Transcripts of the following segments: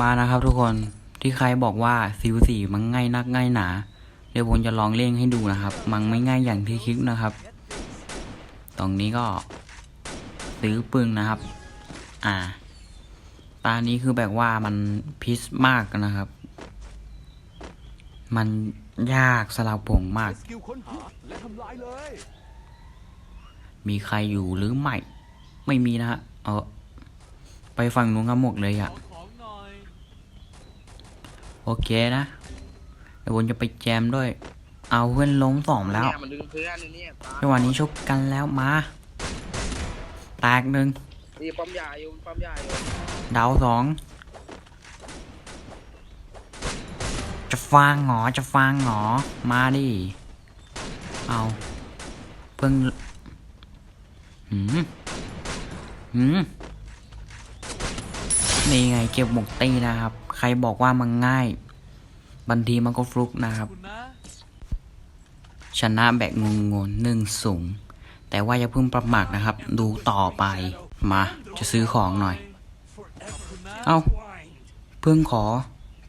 มานะครับทุกคนที่ใครบอกว่าซิวสี่มันง่ายนักง่ายหนา เดี๋ยวผมจะลองเล่นให้ดูนะครับ มันไม่ง่ายอย่างที่คิดนะครับ ตรงนี้ก็ซื้อปืนนะครับ อ่า ตานี้คือแบบว่ามันพิษมากนะครับ มันยากสำหรับผมมาก มีใครอยู่หรือไม่ ไม่มีนะฮะ เออไปฝั่งนู้นกันหมดเลยอะ่ะ โอเคนะเดี๋ยวผมจะไปแจมด้วย เอาเพื่อนล้มสองแล้วเนี่ยมันดึงเพื่อนเนี่ยตาจังหวะนี้ชกกันแล้วมาแตกหนึ่งนี่ปั๊มยาอยู่ปั๊มยาอยู่ดาวสองจะฟางหงอจะฟางหงอมาดิเอาเพิ่งหืมหืมนี่ไงเก็บหมกตีนะครับ ใครบอกว่ามันง่ายบางทีมันก็ฟลุกนะครับ ชนะแบบงงงหนึ่งสูง แต่ว่าอย่าเพิ่งประมาทนะครับ ดูต่อไป มา จะซื้อของหน่อย เอ้าเพื่อนขอ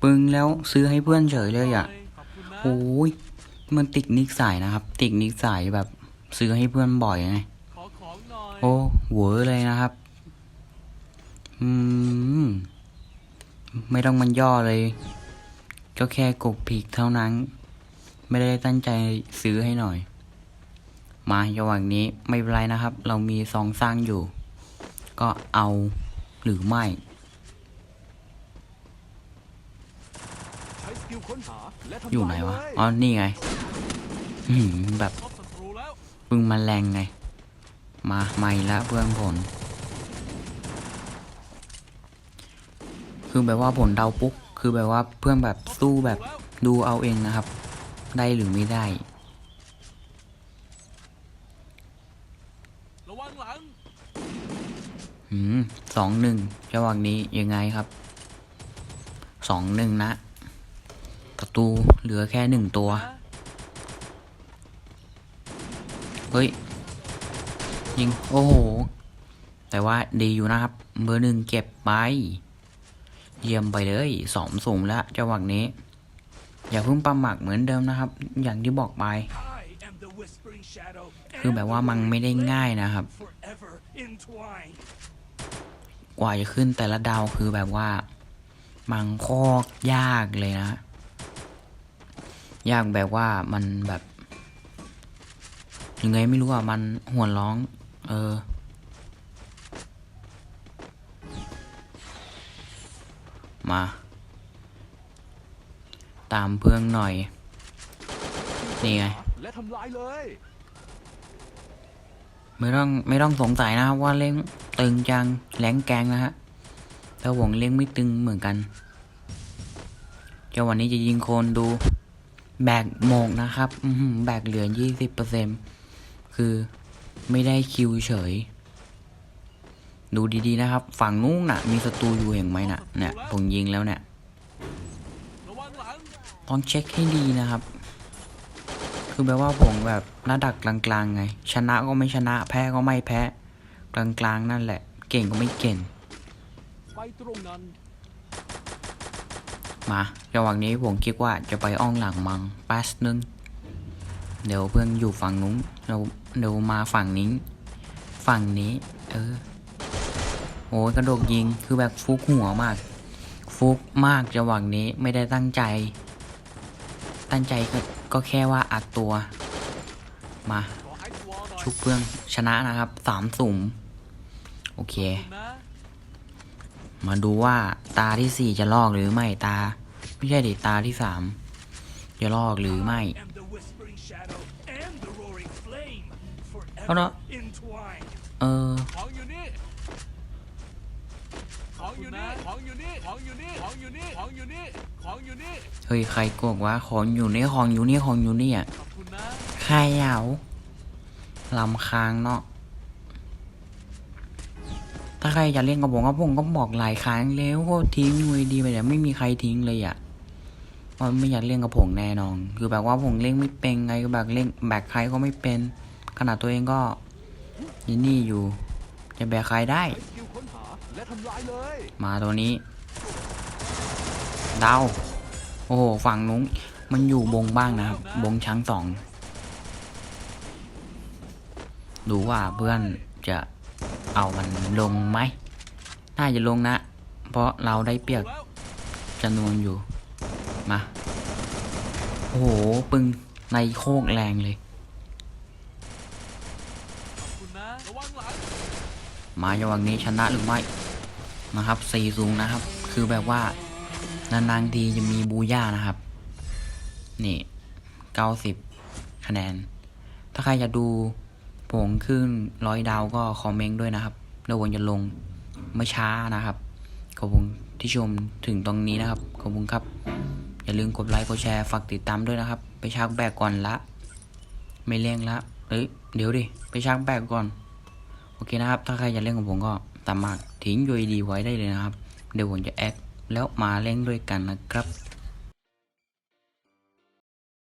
ปึงแล้วซื้อให้เพื่อนเฉยเลยอะขอบคุณนะโอ้ยมันติดนิสัยนะครับ ติดนิสัยแบบซื้อให้เพื่อนบ่อยไงขอของโอ้เหวอเลยนะครับ อืม ไม่ต้องมันย่อเลย ก็แค่กกผิกเท่านั้น ไม่ได้ตั้งใจซื้อให้หน่อย มาระหว่างนี้ไม่เป็นไรนะครับ เรามีซองสร้างอยู่ ก็เอาหรือไม่อยู่ไหนวะ อ๋อ นี่ไงแบบปึงมาแรงไง มาไม่ละเพื่อนผล คือแบบว่าผลเดาปุ๊กคือแบบว่าเพื่อนแบบสู้แบบดูเอาเองนะครับ ได้หรือไม่ได้ ระวังหลังอืมสองหนึ่งจังหวะนี้ยังไงครับ สองหนึ่งนะ ประตูเหลือแค่หนึ่งตัว เฮ้ย ยิง โอ้โห แต่ว่าดีอยู่นะครับ เบอร์หนึ่งเก็บไป เยี่ยมไปเลยสองสูงแล้วจังหวะนี้ อย่าเพิ่งประมักเหมือนเดิมนะครับ อย่างที่บอกไป คือแบบว่ามันไม่ได้ง่ายนะครับ กว่าจะขึ้นแต่ละดาวคือแบบว่า มันโคตรยากเลยนะ ยากแบบว่ามันแบบยังไงไม่รู้อะมันหัวร้อง เออ มา ตามเพื่อนหน่อย นี่ไงและทำลายเลยไม่ต้องไม่ต้องสงสัยนะครับว่าเล่งตึงจังแหลงแกงนะฮะแต่วงเล่งไม่ตึงเหมือนกันเจ้าวันนี้จะยิงโคนดู แบกโหมกนะครับอือหือแบกเหลือยี่สิบเปอร์เซ็นคือไม่ได้คิวเฉย ดูดีๆนะครับ ฝั่งนู้นน่ะ มีศัตรูอยู่เห็นไหมน่ะเนี่ยผมยิงแล้วเนี่ยระวังหลังต้องเช็คให้ดีนะครับ คือแปลว่าผมแบบระดับกลางๆไง ชนะก็ไม่ชนะแพ้ก็ไม่แพ้ กลางๆนั่นแหละ เก่งก็ไม่เก่งไปตรงนั้นมาระหว่างนี้ผมคิดว่าจะไปอ้องหลังมังแป๊บนึง เดี๋ยวเพื่อนอยู่ฝั่งนู้นเราเดี๋ยวมาฝั่งนี้ ฝั่งนี้ เออ โอ้ยกระโดดยิงคือแบบฟุกหัวมาก ฟุกมากจังหวะนี้ไม่ได้ตั้งใจ ตั้งใจก็ก็แค่ว่าอัดตัว มา ชุบเพื่อนชนะนะครับสามสุ่มโอเค มาดูว่าตาที่สี่จะลอกหรือไม่ตา ไม่ใช่ดิตาที่สามจะลอกหรือไม่เอาเนอะเออ ข องอยู่นี่ของอยู่นี่ ของอยู่นี่ ของอยู่นี่ ของอยู่นี่ ของอยู่นี่ ของอยู่นี่ เฮ้ยใครโกกวะของอยู่นี่ของอยู่นี่ของอยู่นี่อะขอบคุณนะ ใครเอาลำค้างเนาะ ถ้าใครจะเล่นกับผมก็ผมก็บอกหลายครั้งแล้วก็ทิ้งยูไอดีไปแต่ไม่มีใครทิ้งเลยอะว่าไม่อยากเล่นกับผมแน่นอน คือแบบว่าผมเล่นไม่เป็นไงก็แบบเล่นแบกใครก็ไม่เป็น ขนาดตัวเองก็ยินนี่อยู่ จะแบกใครได้ และทำลายเลยมาตัวนี้ดาวโอ้โหฝั่งนู้นมันอยู่บงบ้างนะครับบงช้างสองดูว่าเพื่อนจะเอามันลงไหมน่าจะลงนะ เพราะเราได้เปรียบแล้วจำนวนอยู่ มา โอ้โห ปึงในโคกแรงเลยขอบคุณนะระวังหลังมาจังหวะนี้ชนะหรือไม่ นะครับสี่สูงนะครับ คือแบบว่านานๆทีจะมีบูย่านะครับ นี่เก้าสิบคะแนน ถ้าใครจะดูผมขึ้นร้อยดาวก็คอมเมนต์ด้วยนะครับแล้วผมจะลงไม่ช้านะครับ ขอบคุณที่ชมถึงตรงนี้นะครับ ขอบคุณครับ อย่าลืมกดไลค์กดแชร์ฝากติดตามด้วยนะครับ ไปชักแบกก่อนละ ไม่เร่งละเอ้ยเดี๋ยวดิ ไปชักแบกก่อน โอเคนะครับ ถ้าใครจะเล่นกับผมก็ สามมากทิ้งยูดีไว้ได้เลยนะครับ เดี๋ยวผมจะแอดแล้วมาเล่นด้วยกันนะครับ